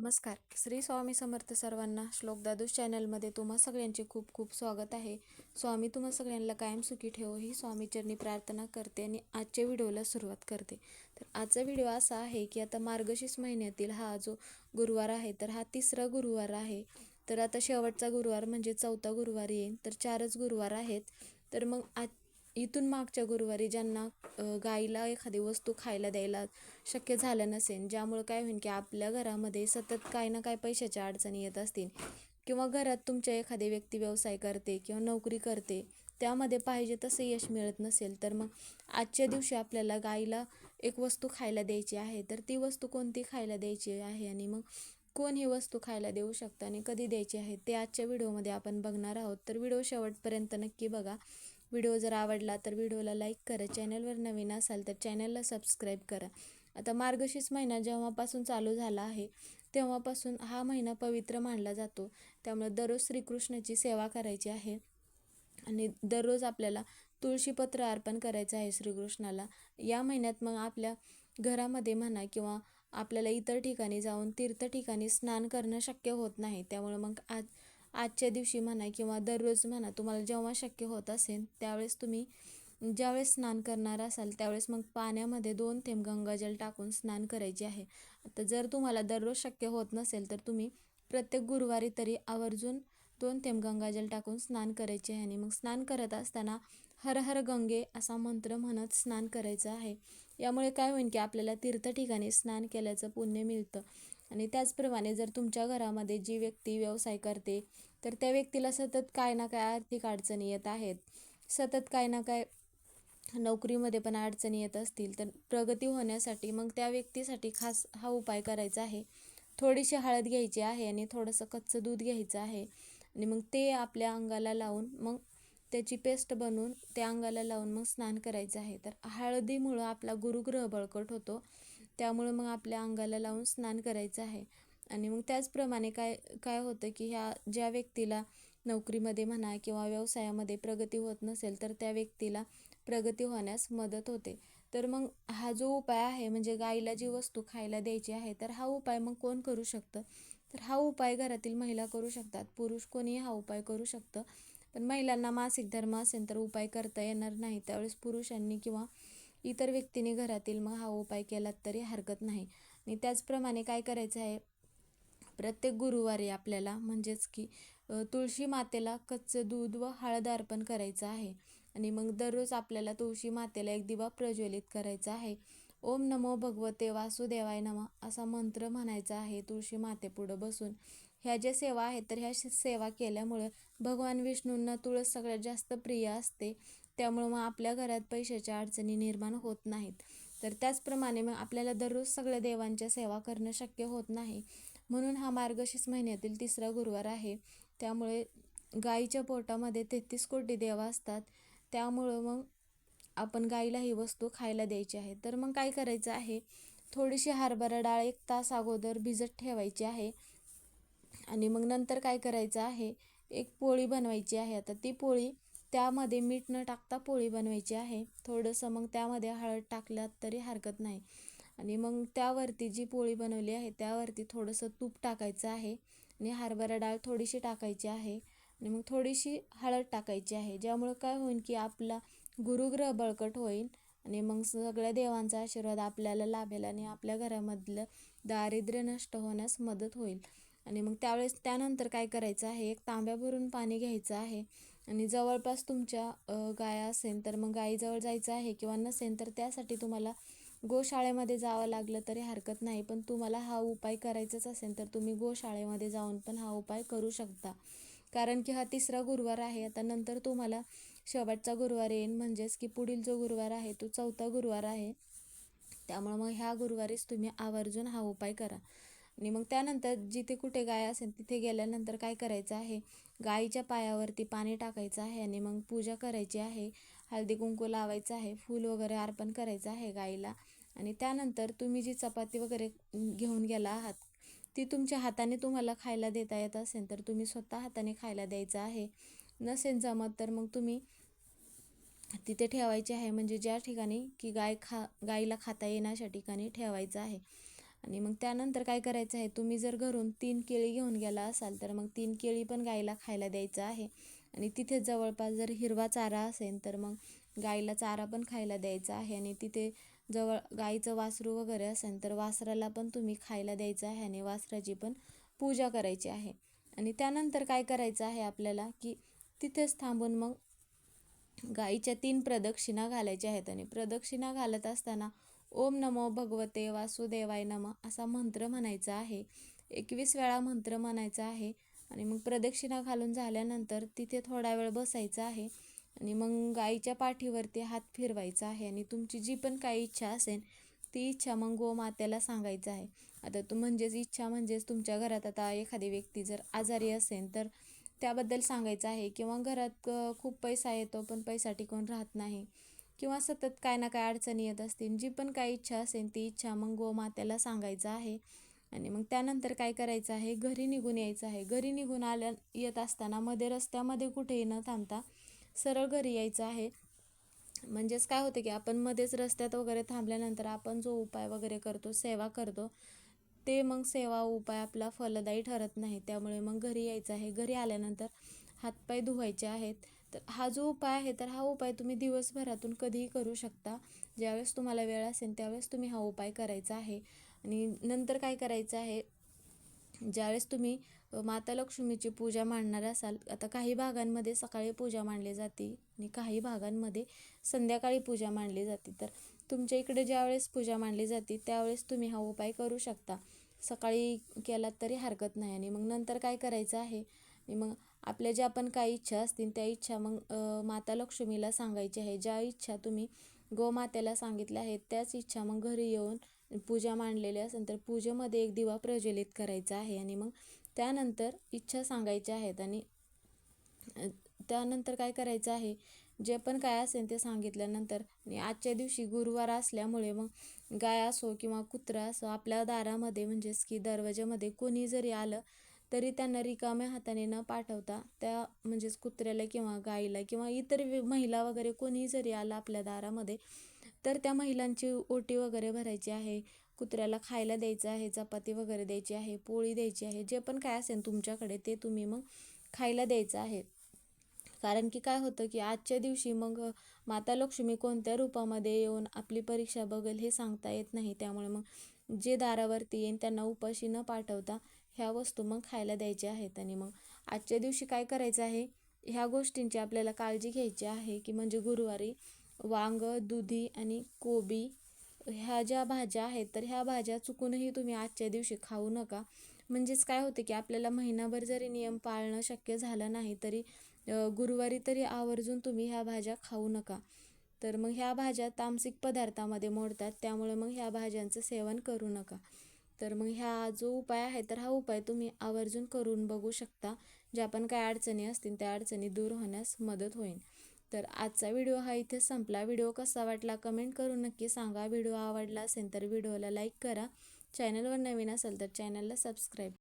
नमस्कार. श्री स्वामी समर्थ सर्वांना श्लोक दादूस चॅनलमध्ये तुम्हा सगळ्यांचे खूप खूप स्वागत आहे. स्वामी तुम्हा सगळ्यांना कायम सुखी ठेवो ही स्वामीचरणी प्रार्थना करते आणि आजच्या व्हिडिओला सुरुवात करते. तर आजचा व्हिडिओ असा आहे की आता मार्गशीर्ष महिन्यातील हा जो गुरुवार आहे तर हा तिसरा गुरुवार आहे. तर आता शेवटचा गुरुवार म्हणजे चौथा गुरुवार येईल. तर चारच गुरुवार आहेत. तर मग आज इथून मागच्या गुरुवारी ज्यांना गाईला एखादी वस्तू खायला द्यायला शक्य झालं नसेल ज्यामुळं काय होईल की आपल्या घरामध्ये सतत काही ना काय पैशाच्या अडचणी येत असतील किंवा घरात तुमच्या एखादी व्यक्ती व्यवसाय करते किंवा नोकरी करते त्यामध्ये पाहिजे तसं यश मिळत नसेल तर मग आजच्या दिवशी आपल्याला गाईला एक वस्तू खायला द्यायची आहे तर ती वस्तू कोणती खायला द्यायची आहे आणि मग कोण ही वस्तू खायला देऊ शकतं आणि कधी द्यायची आहे ते आजच्या व्हिडिओमध्ये आपण बघणार आहोत. तर व्हिडिओ शेवटपर्यंत नक्की बघा. व्हिडिओ जर आवडला तर व्हिडिओला लाईक करा. चॅनलवर नवीन असाल तर चॅनलला सबस्क्राईब करा. आता मार्गशीर्ष महिना जेव्हापासून चालू झाला आहे तेव्हापासून हा महिना पवित्र मानला जातो. त्यामुळे दररोज श्रीकृष्णाची सेवा करायची आहे आणि दररोज आपल्याला तुळशीपत्र अर्पण करायचं आहे श्रीकृष्णाला. या महिन्यात मग आपल्या घरामध्ये म्हणा किंवा आपल्याला इतर ठिकाणी जाऊन तीर्थ ठिकाणी स्नान करणं शक्य होत नाही. त्यामुळे मग आज आजच्या दिवशी म्हणा किंवा दररोज म्हणा तुम्हाला जेव्हा शक्य होत असेल त्यावेळेस तुम्ही ज्यावेळेस स्नान करणार असाल त्यावेळेस मग पाण्यामध्ये दोन थेंब गंगाजल टाकून स्नान करायचे आहे. आता जर तुम्हाला दररोज शक्य होत नसेल तर तुम्ही प्रत्येक गुरुवारी तरी आवर्जून दोन थेंब गंगाजल टाकून स्नान करायचे आहे आणि मग स्नान करत असताना हर हर गंगे असा मंत्र म्हणत स्नान करायचं आहे. यामुळे काय होईल की आपल्याला तीर्थ ठिकाणी स्नान केल्याचं पुण्य मिळतं. आणि त्याचप्रमाणे जर तुमच्या घरामध्ये जी व्यक्ती व्यवसाय करते तर त्या व्यक्तीला सतत काय ना काय आर्थिक अडचणी येत आहेत. सतत काय ना काय नोकरीमध्ये पण अडचणी येत असतील तर प्रगती होण्यासाठी मग त्या व्यक्तीसाठी खास हा उपाय करायचा आहे. थोडीशी हळद घ्यायची आहे आणि थोडंसं कच्चं दूध घ्यायचं आहे. आणि मग ते आपल्या अंगाला लावून मग त्याची पेस्ट बनवून त्या अंगाला लावून मग स्नान करायचं आहे. तर हळदीमुळं आपला गुरुग्रह बळकट होतो. त्यामुळं मग आपल्या अंगाला लावून स्नान करायचं आहे. आणि मग त्याचप्रमाणे काय काय होतं की ह्या ज्या व्यक्तीला नोकरीमध्ये म्हणा किंवा व्यवसायामध्ये प्रगती होत नसेल तर त्या व्यक्तीला प्रगती होण्यास मदत होते. तर मग हा जो उपाय आहे म्हणजे गाईला जी वस्तू खायला द्यायची आहे तर हा उपाय मग कोण करू शकतं? तर हा उपाय घरातील महिला करू शकतात. पुरुष कोणीही हा उपाय करू शकतं. पण महिलांना मासिक धर्म असेल तर उपाय करता येणार नाही. त्यावेळेस पुरुषांनी किंवा इतर व्यक्तीने घरातील मग हा उपाय केलात तरी हरकत नाही. आणि त्याचप्रमाणे काय करायचं आहे? प्रत्येक गुरुवारी आपल्याला म्हणजेच की तुळशी मातेला कच्चं दूध व हळद अर्पण करायचं आहे. आणि मग दररोज आपल्याला तुळशी मातेला एक दिवा प्रज्वलित करायचा आहे. ओम नमो भगवते वासुदेवाय नमः असा मंत्र म्हणायचा आहे तुळशी मातेपुढं बसून. ह्या ज्या सेवा आहेत तर ह्या श- सेवा केल्यामुळं भगवान विष्णूंना तुळस सगळ्यात जास्त प्रिय असते. त्यामुळं मग आपल्या घरात पैशाच्या अडचणी निर्माण होत नाहीत. तर त्याचप्रमाणे मग आपल्याला दररोज सगळ्या देवांच्या सेवा करणं शक्य होत नाही. म्हणून हा मार्गशीर्ष महिन्यातील तिसरा गुरुवार आहे. त्यामुळे गाईच्या पोटामध्ये तेहतीस कोटी देवा असतात. त्यामुळं मग आपण गाईला ही वस्तू खायला द्यायची आहे. तर मग काय करायचं आहे? थोडीशी हरभरा डाळ एक तास अगोदर भिजत ठेवायची आहे. आणि मग नंतर काय करायचं आहे? एक पोळी बनवायची आहे. आता ती पोळी त्यामध्ये मीठ न टाकता पोळी बनवायची आहे. थोडंसं मग त्यामध्ये हळद टाकल्यात तरी हरकत नाही. आणि मग त्यावरती जी पोळी बनवली आहे त्यावरती थोडंसं तूप टाकायचं आहे. आणि हरभरा डाळ थोडीशी टाकायची आहे. आणि मग थोडीशी हळद टाकायची आहे. ज्यामुळं काय होईल की आपला गुरुग्रह बळकट होईल. आणि मग सगळ्या देवांचा आशीर्वाद आपल्याला लाभेल आणि आपल्या घरामधलं दारिद्र्य नष्ट होण्यास मदत होईल. आणि मग त्यावेळेस त्यानंतर काय करायचं आहे? एक तांब्या भरून पाणी घ्यायचं आहे. आणि जवळपास तुमच्या गाया गाय असेल तर मग गाईजवळ जायचं आहे किंवा नसेल तर त्यासाठी तुम्हाला गोशाळेमध्ये जावं लागलं तरी हरकत नाही. पण तुम्हाला हा उपाय करायचाच असेल तर तुम्ही गोशाळेमध्ये जाऊन पण हा उपाय करू शकता. कारण की हा तिसरा गुरुवार आहे. आता नंतर तुम्हाला शेवटचा गुरुवार येईल म्हणजेच की पुढील जो गुरुवार आहे तो चौथा गुरुवार आहे. त्यामुळं मग ह्या गुरुवारीच तुम्ही आवर्जून हा उपाय करा. आणि मग त्यानंतर जिथे कुठे गाय असेल तिथे गेल्यानंतर काय करायचं आहे? गाईच्या पायावरती पाणी टाकायचं आहे आणि मग पूजा करायची आहे. हळदी कुंकू लावायचं आहे. फूल वगैरे अर्पण करायचं आहे गाईला. आणि त्यानंतर तुम्ही जी चपाती वगैरे घेऊन गेला आहात ती तुमच्या हाताने तुम्हाला खायला देता येत असेल तर तुम्ही स्वतः हाताने खायला द्यायचं आहे. नसेल जमत तर मग तुम्ही तिथे ठेवायचे आहे. म्हणजे ज्या ठिकाणी की गाय खा गाईला खाता येण्याच्या ठिकाणी ठेवायचं आहे. आणि मग त्यानंतर काय करायचं आहे तुम्ही जर घरून तीन केळी घेऊन गेला असाल तर मग तीन केळी पण गाईला खायला द्यायचं आहे. आणि तिथे जवळपास जर हिरवा चारा असेल तर मग गाईला चारा पण खायला द्यायचा आहे. आणि तिथे जवळ गाईचं वासरू वगैरे असेल तर वासराला पण तुम्ही खायला द्यायचं आहे आणि वासराची पण पूजा करायची आहे. आणि त्यानंतर काय करायचं आहे आपल्याला की तिथेच थांबून मग गाईच्या तीन प्रदक्षिणा घालायच्या आहेत. आणि प्रदक्षिणा घालत असताना ओम नमो भगवते वासुदेवाय नम असा मंत्र म्हणायचा आहे. एकवीस वेळा मंत्र म्हणायचा आहे आणि मग प्रदक्षिणा घालून झाल्यानंतर तिथे थोडा वेळ बसायचं आहे आणि मग गाईच्या पाठीवरती हात फिरवायचा आहे आणि तुमची जी पण काही इच्छा असेल ती इच्छा मग गोमात्याला सांगायचं आहे. आता तू म्हणजेच इच्छा म्हणजेच तुमच्या घरात आता एखादी व्यक्ती जर आजारी असेल तर त्याबद्दल सांगायचं आहे किंवा घरात खूप पैसा येतो पण पैसा टिकून राहत नाही. किंवा सतत काय ना काय अडचणी येत असतील जी पण काही इच्छा असेल ती इच्छा मग गोमात्याला सांगायचं आहे. आणि मग त्यानंतर काय करायचं आहे? घरी निघून यायचं आहे. घरी निघून आल्या येत असताना मध्ये रस्त्यामध्ये कुठेही न थांबता सरळ घरी यायचं आहे. म्हणजेच काय होते की आपण मध्येच रस्त्यात वगैरे थांबल्यानंतर आपण जो उपाय वगैरे करतो सेवा करतो ते मग सेवा उपाय आपला फलदायी ठरत नाही. त्यामुळे मग घरी यायचं आहे. घरी आल्यानंतर हातपाय धुवायचे आहेत. तर हा जो उपाय आहे तर हा उपाय तुम्ही दिवसभरातून कधीही करू शकता. ज्यावेळेस तुम्हाला वेळ असेल त्यावेळेस तुम्ही हा उपाय करायचा आहे. आणि नंतर काय करायचं आहे ज्यावेळेस तुम्ही माता लक्ष्मीची पूजा मांडणार असाल आता काही भागांमध्ये सकाळी पूजा मांडली जाते आणि काही भागांमध्ये संध्याकाळी पूजा मांडली जाते. तर तुमच्या इकडे ज्यावेळेस पूजा मांडली जाते त्यावेळेस तुम्ही हा उपाय करू शकता. सकाळी केलात तरी हरकत नाही आणि मग नंतर काय करायचं आहे? आणि मग आपल्या ज्या पण काही इच्छा असतील त्या इच्छा मग माता लक्ष्मीला सांगायची आहे. ज्या इच्छा तुम्ही गोमातेला सांगितल्या आहेत त्याच इच्छा मग घरी येऊन पूजा मांडलेली असेल तर पूजेमध्ये एक दिवा प्रज्वलित करायचा आहे आणि मग त्यानंतर इच्छा सांगायच्या आहेत आणि त्यानंतर काय करायचं आहे? जे पण काय असेल ते सांगितल्यानंतर आणि आजच्या दिवशी गुरुवार असल्यामुळे मग गाय असो किंवा कुत्रा असो आपल्या दारामध्ये म्हणजेच की दरवाज्यामध्ये कोणी जरी आलं तरी त्यांना रिकाम्या हाताने न पाठवता त्या म्हणजेच कुत्र्याला किंवा गाईला किंवा इतर महिला वगैरे कोणीही जरी आलं आपल्या दारामध्ये तर त्या महिलांची ओटी वगैरे भरायची आहे कुत्र्याला खायला द्यायचं आहे चपाती वगैरे द्यायची आहे पोळी द्यायची आहे जे पण काय असेल तुमच्याकडे ते तुम्ही मग खायला द्यायचं आहे. कारण की काय होतं की आजच्या दिवशी मग माता लक्ष्मी कोणत्या रूपामध्ये येऊन आपली परीक्षा बघेल हे सांगता येत नाही. त्यामुळे मग जे दारावरती येईन त्यांना उपाशी न पाठवता ह्या वस्तू मग खायला द्यायच्या आहेत. आणि मग आजच्या दिवशी काय करायचं आहे? ह्या गोष्टींची आपल्याला काळजी घ्यायची आहे की म्हणजे गुरुवारी वांग दुधी आणि कोबी ह्या ज्या भाज्या आहेत तर ह्या भाज्या चुकूनही तुम्ही आजच्या दिवशी खाऊ नका. म्हणजेच काय होते की आपल्याला महिनाभर जरी नियम पाळणं शक्य झालं नाही तरी गुरुवारी तरी आवर्जून तुम्ही ह्या भाज्या खाऊ नका. तर मग ह्या भाज्या तामसिक पदार्थामध्ये मोडतात त्यामुळे मग ह्या भाज्यांचं सेवन करू नका. तर मग ह्या जो उपाय आहे तर हा उपाय तुम्ही आवर्जून करून बघू शकता. ज्या पण काय अडचणी असतील त्या अडचणी दूर होण्यास मदत होईल. तर आजचा व्हिडिओ हा इथे संपला. व्हिडिओ कसा वाटला कमेंट करून नक्की सांगा. व्हिडिओ आवडला असेल तर व्हिडिओला लाईक करा. चॅनलवर नवीन असेल तर चॅनलला सबस्क्राईब